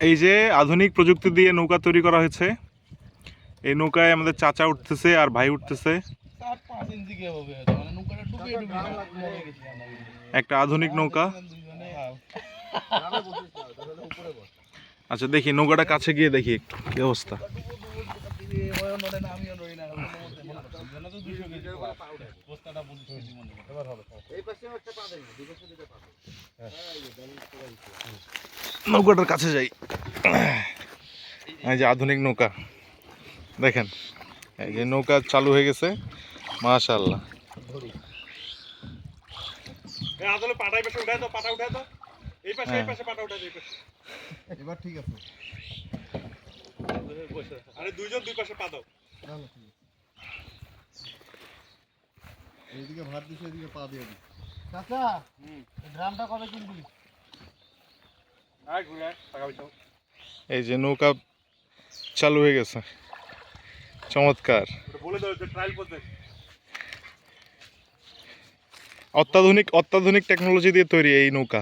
এই যে আধুনিক প্রযুক্তি দিয়ে নৌকা তৈরি করা হয়েছে এই নৌকায় আমাদের চাচা উঠতেছে আর ভাই উঠতেছে মানে। একটা আধুনিক নৌকা আচ্ছা দেখি নৌকাটা কাছে গিয়ে দেখি একটু কি অবস্থা ওয়ও নড়ে না, আমিও নড়ি না, ওদের মধ্যে করো। দুজনে তো 200 কেজি করে। বস্তাটা বুঝতে পেরেছি করো। এবার হবে, হবে। এই পাশে একটা পা দেন দুই পাশে দুটো পা এই যে ব্যালেন্স করে দিচ্ছে নৌকাটার কাছে যাই এই যে আধুনিক নৌকা দেখেন এই যে নৌকা চালু হয়ে গেছে মাশাআল্লাহ ধরি আদলে পাশে উঠায় তো পাটা উঠায় তো এই পাশে এই পাটা উঠায় এবার ঠিক আছে আরে দুইজন দুই পাশে পা দাও এইদিকে ভাত দিছে এদিকে পা দিয়ে চাচা ড্রামটা কবে কিনবি? আয় ঘুরে এই যে নৌকা চালু হয়ে গেছে। চমৎকার। বলে দাও যে ট্রায়াল করতে। অত্যাধুনিক অত্যাধুনিক টেকনোলজি দিয়ে তৈরি এই নৌকা।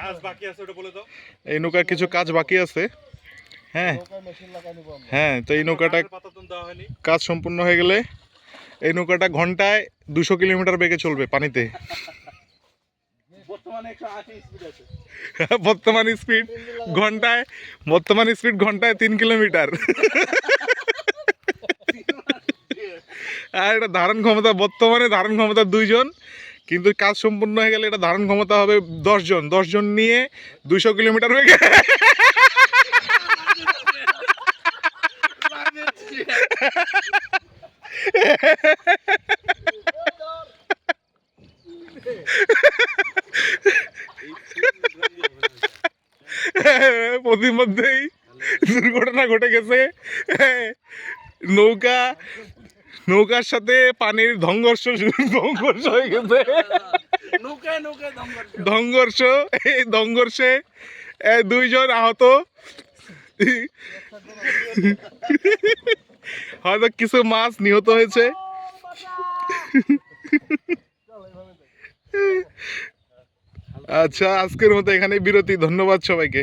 কাজ বাকি আছে ওটা বলে দাও। এই নৌকার কিছু কাজ বাকি আছে। হ্যাঁ। হ্যাঁ তো এই নৌকাটা আগের দেওয়া হয়নি। কাজ সম্পূর্ণ হয়ে গেলে এই নৌকাটা ঘন্টায় দুশো কিলোমিটার বেগে চলবে পানিতে। বর্তমানে 180 স্পিড আছে। বর্তমান স্পিড ঘন্টায় বর্তমান স্পিড ঘন্টায় তিন কিলোমিটার। আর এটা ধারণ ক্ষমতা বর্তমানে ধারণ ক্ষমতা দুইজন কিন্তু কাজ সম্পূর্ণ হয়ে গেলে এটা ধারণ ক্ষমতা হবে দশজন। দশজন নিয়ে দুশো কিলোমিটার বেগে। প্রতিমধ্যেই দুর্ঘটনা ঘটে গেছে। নৌকা নৌকার সাথে পানির ধংঘর্ষ ধংঘর্ষ হয়ে গেছে। ধংঘর্ষ এই ধংঘর্ষে এ, দুইজন আহত। হয়তো কিছু মাছ নিহত হয়েছে। আচ্ছা আজকের মতো এখানে বিরতি। ধন্যবাদ সবাইকে।